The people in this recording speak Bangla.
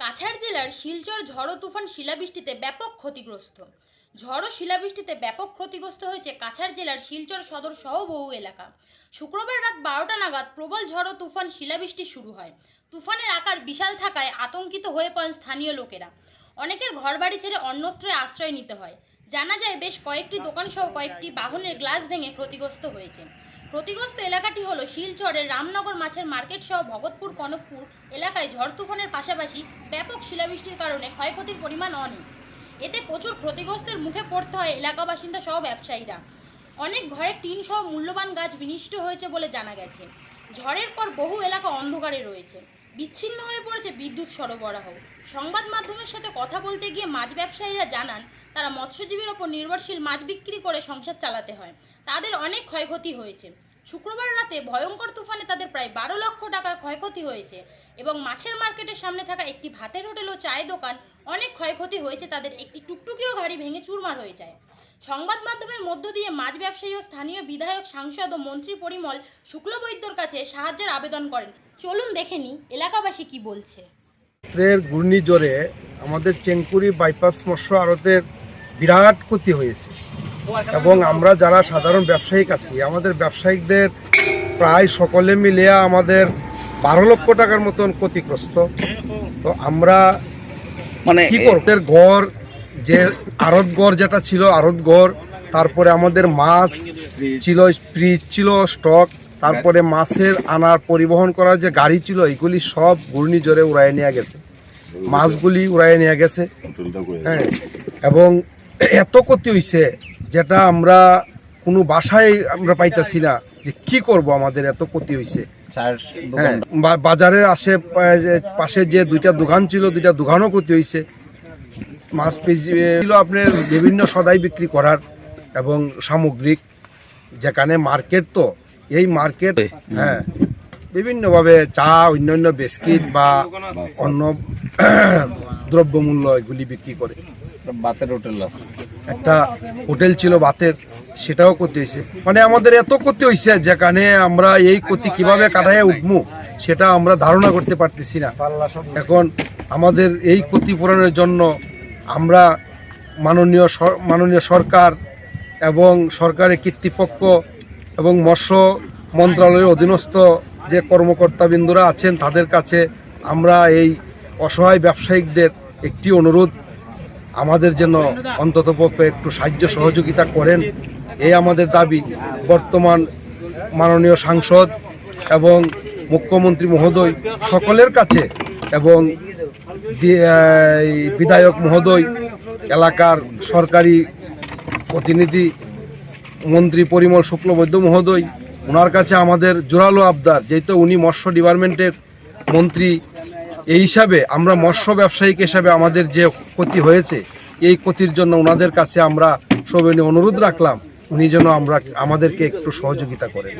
কাছাড় জেলার শিলচর ঝড়ো তুফান শিলাবৃষ্টিতে ব্যাপক ক্ষতিগ্রস্ত। ঝড়ো শিলাবৃষ্টিতে ব্যাপক ক্ষতিগ্রস্ত হয়েছে কাছাড় জেলার শিলচর সদর সহ বহু এলাকা। শুক্রবার রাত বারোটা নাগাদ প্রবল ঝড়ো তুফান শিলাবৃষ্টি শুরু হয়। তুফানের আকার বিশাল থাকায় আতঙ্কিত হয়ে পড়েন স্থানীয় লোকেরা। অনেকের ঘরবাড়ি ছেড়ে অন্যত্র আশ্রয় নিতে হয়। জানা যায় বেশ কয়েকটি দোকান সহ কয়েকটি বাহনের গ্লাস ভেঙে ক্ষতিগ্রস্ত হয়েছে। ক্ষতিগ্রস্ত এলাকাটি হলো শিলচরের রামনগর মাছের মার্কেট সহ ভগতপুর, কনকপুর এলাকায় ঝড় তুফানের পাশাপাশি ব্যাপক শিলাবৃষ্টির কারণে ক্ষয়ক্ষতির পরিমাণ অনেক। এতে প্রচুর ক্ষতিগ্রস্তের মুখে পড়তে হয় এলাকা বাসিন্দা সহ ব্যবসায়ীরা। অনেক ঘরের টিন সহ মূল্যবান গাছ বিনষ্ট হয়েছে বলে জানা গেছে। ঝড়ের পর বহু এলাকা অন্ধকারে রয়েছে। বিচ্ছিন্ন হয়ে পড়েছে বিদ্যুৎ সরবরাহ। সংবাদ মাধ্যমের সাথে কথা বলতে গিয়ে মাছ ব্যবসায়ীরা জানান, তারা মৎস্যজীবীর ওপর নির্ভরশীল মাছ বিক্রি করে সংসার চালাতে হয়। তাদের অনেক ক্ষয়ক্ষতি হয়েছে। শুক্রবার রাতে ভয়ঙ্কর তুফানে তাদের প্রায় বারো লক্ষ টাকার ক্ষয়ক্ষতি হয়েছে এবং মাছের মার্কেটের সামনে থাকা একটি ভাতের হোটেল ও চায়ের দোকান অনেক ক্ষয়ক্ষতি হয়েছে, তাদের একটি টুকটুকিও গাড়ি ভেঙে চুরমার হয়ে যায়। সংবাদ মাধ্যমের মধ্য দিয়ে মাছ ব্যবসায়ী ও স্থানীয় বিধায়ক, সাংসদ ও মন্ত্রী পরিমল শুক্লবৈদ্যর কাছে সাহায্যের আবেদন করেন। চলুন দেখে নি এলাকাবাসী কি বলছে। ঘূর্ণিঝড়ে আমাদের চেঙ্কুরি বাইপাস মৎস্য আড়তের বিরাট ক্ষতি হয়েছে। এবং আমরা যারা সাধারণ ব্যবসায়িক আছি আমাদের ব্যবসায়িকদের প্রায় সকলে মিলিয়ে আমাদের বারো লক্ষ টাকার মতন ক্ষতিগ্রস্ত। তো আমরা মানে কি আমাদের ঘর যে আড়ত ঘর যেটা ছিল আড়ত ঘর তারপরে আমাদের মাছ ছিল ফ্রিজ ছিল স্টক তারপরে মাছের আনার পরিবহন করার যে গাড়ি ছিল এগুলি সব ঘূর্ণিঝড়ে উড়াই নিয়ে গেছে। মাছগুলি উড়াই নিয়ে গেছে। হ্যাঁ এবং এত ক্ষতি হয়েছে যেটা আমরা কোনো বাসায় আমরা পাইতাছি না যে কি করব আমাদের এত ক্ষতি হয়েছে হ্যাঁ, বা- বাজারের আশে যে পাশে যে দুইটা দোকান ছিল দুইটা দোকানও ক্ষতি হয়েছে মাছ পিস ছিল আপনার বিভিন্ন সদাই বিক্রি করার এবং সামগ্রিক যেখানে মার্কেট তো এই মার্কেট হ্যাঁ বিভিন্নভাবে চা অন্যান্য বিস্কিট বা অন্য দ্রব্যমূল্য এগুলি বিক্রি করে। বাতের হোটেল একটা হোটেল ছিল বাতের, সেটাও ক্ষতি হয়েছে। মানে আমাদের এত ক্ষতি হয়েছে যেখানে আমরা এই ক্ষতি কীভাবে কাটাইয়া উঠবো, সেটা আমরা ধারণা করতে পারতেছি না। এখন আমাদের এই ক্ষতিপূরণের জন্য আমরা মাননীয় মাননীয় সরকার এবং সরকারের কর্তৃপক্ষ এবং মৎস্য মন্ত্রণালয়ের অধীনস্থ যে কর্মকর্তাবৃন্দরা আছেন, তাদের কাছে আমরা এই অসহায় ব্যবসায়িকদের একটি অনুরোধ আমাদের জন্য অন্ততপক্ষে একটু সাহায্য সহযোগিতা করেন। এই আমাদের দাবি। বর্তমান মাননীয় সাংসদ এবং মুখ্যমন্ত্রী মহোদয় সকলের কাছে এবং বিধায়ক মহোদয়, এলাকার সরকারি প্রতিনিধি, মন্ত্রী পরিমল শুক্লবৈদ্য মহোদয় ওনার কাছে আমাদের জোরালো আবদার, যেহেতু উনি মৎস্য ডিপার্টমেন্টের মন্ত্রী। এই হিসাবে আমরা মৎস্য ব্যবসায়িক হিসাবে আমাদের যে ক্ষতি হয়েছে, এই ক্ষতির জন্য ওনাদের কাছে আমরা সবাই অনুরোধ রাখলাম। উনি যেন আমরা, আমাদেরকে একটু সহযোগিতা করেন।